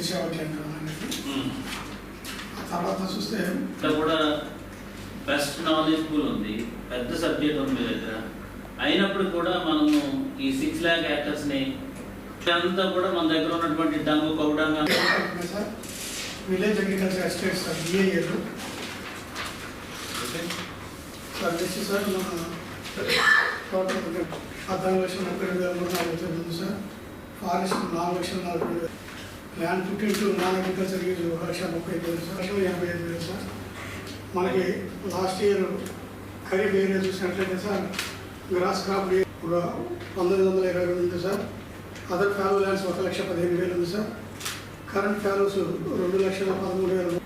అనేది. ఆ తర్వాత చూస్తే ఇక్కడ కూడా బెస్ట్ నాలెడ్జ్ఫుల్ ఉంది. పెద్ద సబ్జెక్ట్ ఉంది దగ్గర. అయినప్పుడు కూడా మనము ఈ సిక్స్ ల్యాక్ యాక్టర్స్ని అంతా కూడా మన దగ్గర ఉన్నటువంటి డంగు కౌడంగా sir? Village agriculture estate sir బిఏఏలు sir next sir మన టోటల్ పద్నాలుగు లక్షల ముప్పై వేల మూడు నాలుగు సార్. ఫారెస్ట్ నాలుగు లక్షల నలభై land fifteen to non agriculture use ఒక లక్ష ముప్పై ఐదు వేలు. సార్ లక్షల ఎనభై ఐదు వేలు సార్. మనకి లాస్ట్ ఇయర్ ఖరీఫ్ ఏరియా చూసినట్లయితే సార్ గ్రాస్ క్రాప్ ఒక పంతొమ్మిది వందల ఇరవై రెండు ఉంది సార్. అదర్ ఫ్యాలో ల్యాండ్స్ ఒక లక్ష పదిహేను వేలు ఉంది సార్. కరెంట్ ఫ్యాలోస్ రెండు లక్షల పదమూడు వేలు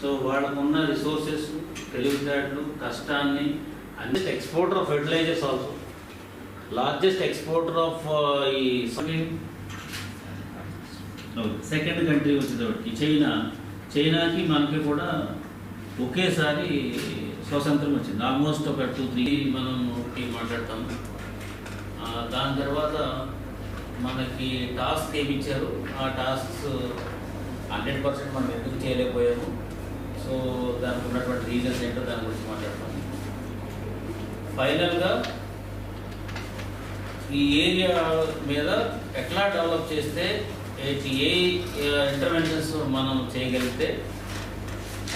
సో వాళ్ళకు ఉన్న రిసోర్సెస్ తెలివితేటలు కష్టాన్ని అన్ని exporter of fertilizers also largest exporter of ఈ సెకండ్ కంట్రీ వచ్చేటప్పటికి చైనా. చైనాకి మనకి కూడా ఒకేసారి స్వాతంత్రం వచ్చింది. ఆల్మోస్ట్ ఒక టూ త్రీ మనం మాట్లాడతాం. దాని తర్వాత మనకి టాస్క్ ఏమి ఇచ్చారు? ఆ టాస్క్స్ హండ్రెడ్ పర్సెంట్ మనం ఎందుకు చేయలేకపోయాము? సో దానికి ఉన్నటువంటి రీజన్స్ ఏంటో దాని గురించి మాట్లాడతాం. ఫైనల్గా ఈ ఏరియా మీద ఎట్లా డెవలప్ చేస్తే ఏ- ఇంటర్వెన్షన్స్ మనం చేయగలిగితే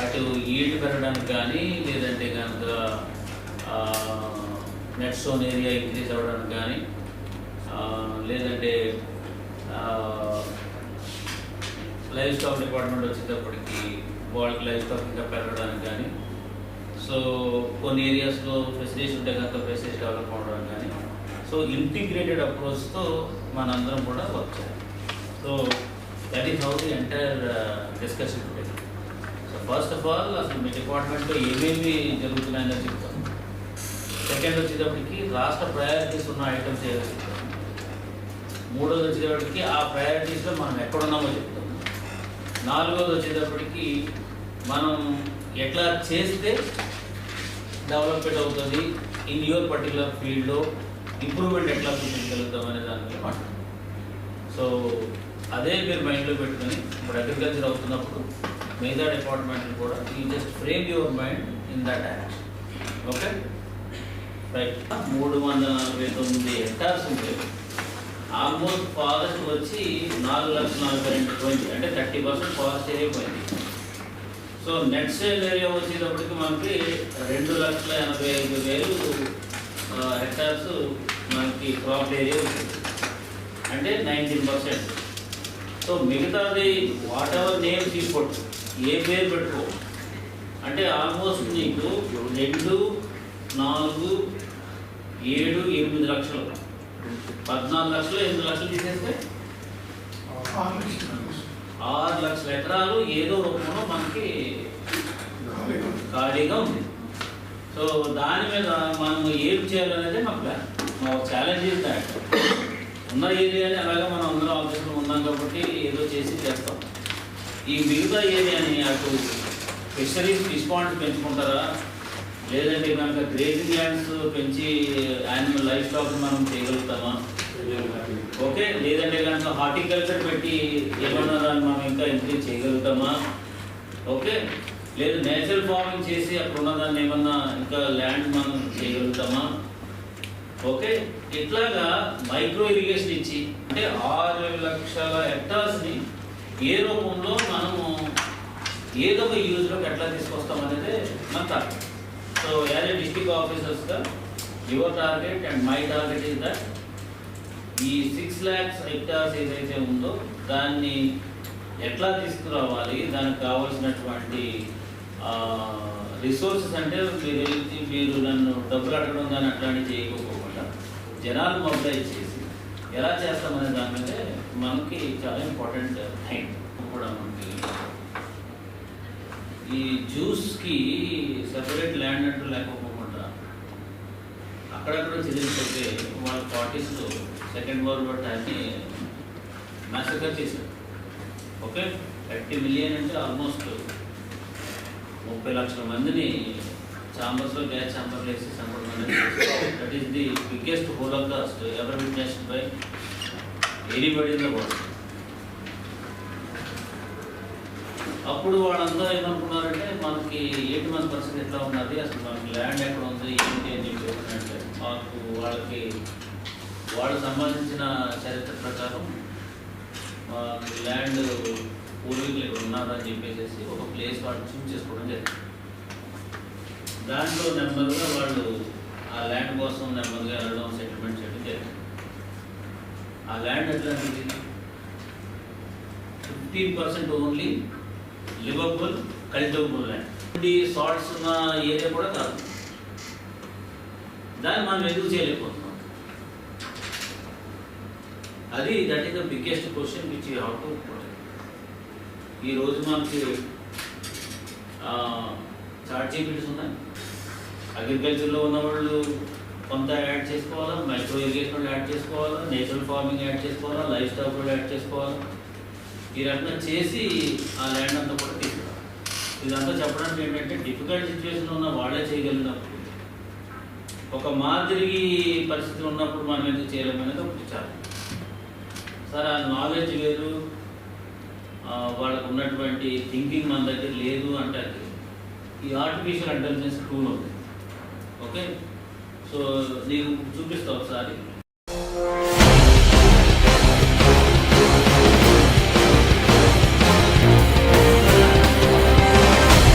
అటు ఈల్డ్ పెరగడానికి కానీ లేదంటే కనుక నెట్ స్టోన్ ఏరియా ఇంక్రీజ్ అవ్వడానికి కానీ లేదంటే లైఫ్ స్టాక్ డిపార్ట్మెంట్ వచ్చేటప్పటికి వాళ్ళకి లైఫ్ స్టాక్ ఇంకా పెరగడానికి కానీ సో కొన్ని ఏరియాస్లో ఫెసిలిటీస్ ఉంటే కనుక ఫెసిలిటీస్ డెవలప్ అవ్వడానికి కానీ సో ఇంటిగ్రేటెడ్ అప్రోచ్తో మనందరం కూడా వర్క్ చేయాలి. So that is how the entire discussion today so first of all అసలు మీ డిపార్ట్మెంట్లో ఏమేమి జరుగుతున్నాయని చెప్తాం. సెకండ్ వచ్చేటప్పటికి రాష్ట్ర ప్రయారిటీస్ ఉన్న ఐటమ్స్ ఏదో చెప్తాం. మూడోది వచ్చేటప్పటికి ఆ ప్రయారిటీస్లో మనం ఎక్కడున్నామో చెప్తాం. నాలుగోది వచ్చేటప్పటికి మనం ఎట్లా చేస్తే డెవలప్మెంట్ అవుతుంది ఇన్ యువర్ పర్టికులర్ ఫీల్డ్లో ఇంప్రూవ్మెంట్ ఎట్లా చూపించగలుగుతాం అనే దాని మీద మాట్లాడతాం సో అదే మీరు మైండ్లో పెట్టుకొని ఇప్పుడు అగ్రికల్చర్ అవుతున్నప్పుడు మిగతా డిపార్ట్మెంట్లు కూడా you just frame your mind in that action okay right మూడు వందల నలభై తొమ్మిది హెక్టార్స్ ఉంటాయి ఆల్మోస్ట్ ఫారెస్ట్ వచ్చి నాలుగు లక్షల నలభై రెండు ట్వంటీ అంటే థర్టీ పర్సెంట్ ఫారెస్ట్ ఏరియా పోయింది. సో నెట్ సేల్ ఏరియా వచ్చేటప్పటికి మనకి రెండు లక్షల ఎనభై ఐదు వేలు హెక్టార్స్ మనకి క్రాప్ ఏరియా వచ్చింది అంటే నైన్టీన్ పర్సెంట్ సో మిగతాది వాట్ ఎవర్ నేమ్ తీసుకోవచ్చు ఏ పేరు పెట్టుకో. అంటే ఆల్మోస్ట్ నీకు రెండు నాలుగు ఏడు ఎనిమిది లక్షలు. పద్నాలుగు లక్షలు ఎనిమిది లక్షలు తీసేస్తే? ఆరు లక్షలు. ఎకరాలు ఏదో రూపంలో మనకి ఖాళీగా ఉంది. సో దాని మీద మనం ఏం చేయాలనేది మా ప్లాన్. మా ఛాలెంజ్ ఇస్ దాట్ ఉన్న ఏరియాని అలాగే మనం అందరూ ఆఫీసులో ఉన్నాం కాబట్టి ఏదో చేసి చేస్తాం. ఈ మిగతా ఏరియాని అటు ఫిషరీస్ ఫిష్ పాండ్స్ పెంచుకుంటారా? లేదంటే కనుక గ్రేజింగ్ ల్యాండ్స్ పెంచి యానిమల్ లైఫ్ స్టాక్ మనం చేయగలుగుతామా? ఓకే లేదంటే కనుక హార్టికల్చర్ పెట్టి ఏమన్నా దాన్ని మనం ఇంకా ఇంక్రీజ్ చేయగలుగుతామా? ఓకే లేదు నేచురల్ ఫార్మింగ్ చేసి అక్కడ ఉన్నదాన్ని ఏమన్నా ఇంకా ల్యాండ్ మనం చేయగలుగుతామా? ఓకే ఇట్లాగా మైక్రో ఇరిగేషన్ ఇచ్చి అంటే ఆరు లక్షల హెక్టార్స్ని ఏ రూపంలో మనము ఏదో ఒక యూజ్లోకి ఎట్లా తీసుకొస్తాం అనేది మన target. So as a district ఆఫీసర్స్గా your target and my target is that ఈ సిక్స్ ల్యాక్స్ హెక్టార్స్ ఏదైతే ఉందో దాన్ని ఎట్లా తీసుకురావాలి? దానికి కావాల్సినటువంటి రిసోర్సెస్ అంటే మీరు మీరు నన్ను డబ్బులు అడగడం కానీ అట్లాంటివి చేయకపోవచ్చు జనాలు మొబిలైజ్ చేసి ఎలా చేస్తామనే దాని మీద మనకి చాలా ఇంపార్టెంట్ థింగ్ కూడా మనకి ఈ జ్యూస్కి సెపరేట్ ల్యాండ్ అంటూ లేకపోకుండా అక్కడక్కడ చెల్లించే వాళ్ళ పార్టీస్లో సెకండ్ వరల్డ్ వార్ టైంని మ్యాసకర్ చేశారు. ఓకే? థర్టీ మిలియన్ అంటే ఆల్మోస్ట్ ముప్పై లక్షల మందిని ఛాంబర్స్లో గ్యాస్ ఛాంబర్లో వేసి సంబంధం that is the biggest holocaust ever witnessed by anybody in the world అప్పుడు వాళ్ళందరూ ఏమనుకున్నారంటే మనకి ఎయిటీ వన్ పర్సెంట్ ఎట్లా ఉన్నది? అసలు మనకి ల్యాండ్ ఎక్కడ ఉంది? ఏంటి అని చెప్పి అంటే మాకు వాళ్ళకి వాళ్ళు సంబంధించిన చరిత్ర ప్రకారం మాకు ల్యాండ్ పూర్వీకులు ఇక్కడ ఉన్నారని చెప్పేసి ఒక ప్లేస్ వాళ్ళు చూస్ చేసుకోవడం జరిగింది. దాంట్లో నెమ్మదిగా వాళ్ళు ఆ ల్యాండ్ కోసం నెమ్మదిగా వెళ్ళడం సెటిల్మెంట్ చేయడం జరిగింది. ఆ land ఎట్లాంటిది fifteen percent only livable cultivable land. ఈ సాల్ట్స్ ఉన్న ఏరియా కూడా కాదు. దాన్ని మనం ఎందుకు చేయలేకపోతున్నాం? అది that is the biggest question which you have to ఈ రోజు మనకి చార్ట్ జీపీటీస్ ఉన్నాయి. అగ్రికల్చర్లో ఉన్న వాళ్ళు కొంత యాడ్ చేసుకోవాలా? మైక్రో ఇరిగేషన్ యాడ్ చేసుకోవాలా? నేచురల్ ఫార్మింగ్ యాడ్ చేసుకోవాలా? లైఫ్ స్టాక్ కూడా యాడ్ చేసుకోవాలా? ఈ రకంగా చేసి ఆ ల్యాండ్ అంతా కూడా తీసుకురావాలి. ఇదంతా చెప్పడానికి ఏంటంటే డిఫికల్ట్ సిచ్యువేషన్ ఉన్న వాళ్ళే చేయగలిగినప్పుడు ఒక మాదిరి పరిస్థితి ఉన్నప్పుడు మనం ఎందుకు చేయలేమనేది ఒకటి చాలా. సరే ఆ నాలెడ్జ్ వేరు వాళ్ళకు ఉన్నటువంటి థింకింగ్ మన దగ్గర లేదు అంటే ఈ ఆర్టిఫిషియల్ ఇంటెలిజెన్స్ టూల్ ఉంది. ఓకే? సో నీకు చూపిస్తా ఒకసారి.